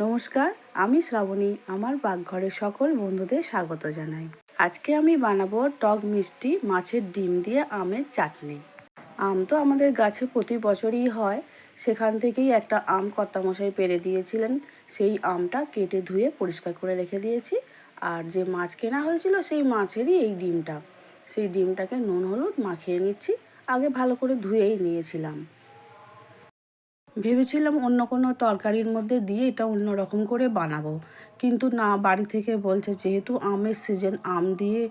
নমস্কার, আমি শ্রাবণী, আমার পাকঘরের সকল বন্ধুদের স্বাগত জানাই। আজকে আমি বানাবো টক মিষ্টি মাছের ডিম দিয়ে আমের চাটনি। আম তো আমাদের গাছে প্রতি বছরই হয়, সেখান থেকেই একটা আম কর্তামশাই পেরে দিয়েছিলেন। সেই আমটা কেটে ধুয়ে পরিষ্কার করে রেখে দিয়েছি, আর যে মাছ কেনা হয়েছিল সেই মাছেরই এই ডিমটা। সেই ডিমটাকে নুন হলুদ মাখিয়ে নিচ্ছি, আগে ভালো করে ধুয়েই নিয়েছিলাম। ভেবেছিলাম অন্য কোনো তরকারির মধ্যে দিয়ে এটা অন্য রকম করে বানাবো। কিন্তু না, বাড়ি থেকে বলছে যেহেতু আমের সিজন আম দিয়ে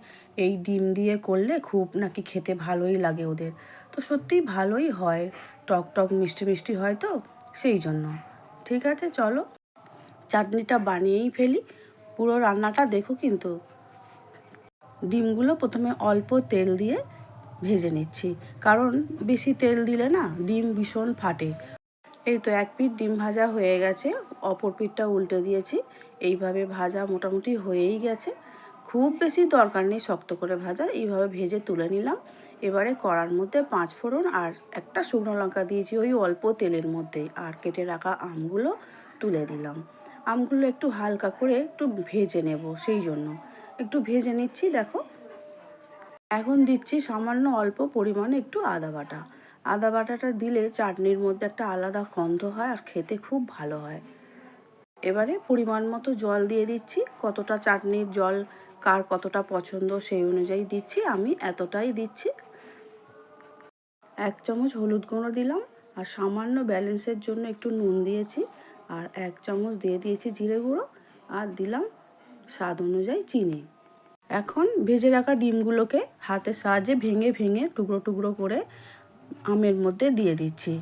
এই ডিম দিয়ে করলে খুব নাকি খেতে ভালোই লাগে ওদের। তো সত্যিই ভালোই হয়, টক টক মিষ্টি মিষ্টি হয় তো, সেই জন্য। ঠিক আছে, চলো। চাটনিটা বানিয়েই ফেলি, পুরো রান্নাটা দেখো কিন্তু। ডিমগুলো প্রথমে অল্প তেল দিয়ে ভেজে নিচ্ছি, কারণ বেশি তেল দিলে না ডিম ভীষণ ফাটে। এই তো এক পিঠ ডিম ভাজা হয়ে গেছে, অপর পিঠটা উল্টে দিয়েছি। এইভাবে ভাজা মোটামুটি হয়েই গেছে। খুব বেশি দরকার নেই শক্ত করে ভাজা, এইভাবে ভেজে তুলে নিলাম। এবারে কড়ার মধ্যে পাঁচ ফোড়ন আর একটা শুকনো লঙ্কা দিয়েছি ওই অল্প তেলের মধ্যেই আর কেটে রাখা আমগুলো তুলে দিলাম। আমগুলো একটু হালকা করে একটু ভেজে নেব সেই জন্য। একটু ভেজে নিচ্ছি, দেখো। এখন দিচ্ছি সামান্য অল্প পরিমাণে একটু আদা বাটা। আদা বাটাটা দিলে চাটনির মধ্যে একটা আলাদা গন্ধ হয় আর খেতে খুব ভালো হয়। এবারে পরিমাণ মতো জল দিয়ে দিচ্ছি। কতটা চাটনির জল কার কতটা পছন্দ সেই অনুযায়ী দিচ্ছি, আমি এতটাই দিচ্ছি। এক চামচ হলুদ গুঁড়ো দিলাম আর সামান্য ব্যালেন্সের জন্য একটু নুন দিয়েছি আর এক চামচ দিয়ে দিয়েছি জিরে গুঁড়ো। আর দিলাম স্বাদ অনুযায়ী চিনি। এখন ভেজে রাখা ডিমগুলোকে হাতের সাহায্যে ভেঙে ভেঙে টুকরো টুকরো করে আমের মধ্যে দিয়ে দিচ্ছি,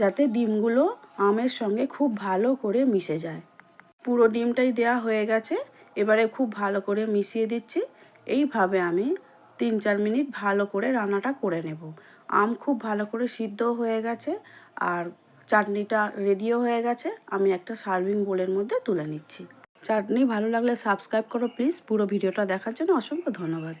যাতে ডিমগুলো আমের সঙ্গে খুব ভালো করে মিশে যায়। পুরো ডিমটাই দেয়া হয়ে গেছে, এবারে খুব ভালো করে মিশিয়ে দিচ্ছি। এইভাবে আমি তিন চার মিনিট ভালো করে রান্নাটা করে নেব। আম খুব ভালো করে সিদ্ধ হয়ে গেছে আর চাটনিটা রেডিও হয়ে গেছে। আমি একটা সার্ভিং বোলের মধ্যে তুলে নিচ্ছি। চাটনি ভালো লাগলে সাবস্ক্রাইব করো প্লিজ পুরো ভিডিওটা দেখার জন্য অসংখ্য ধন্যবাদ।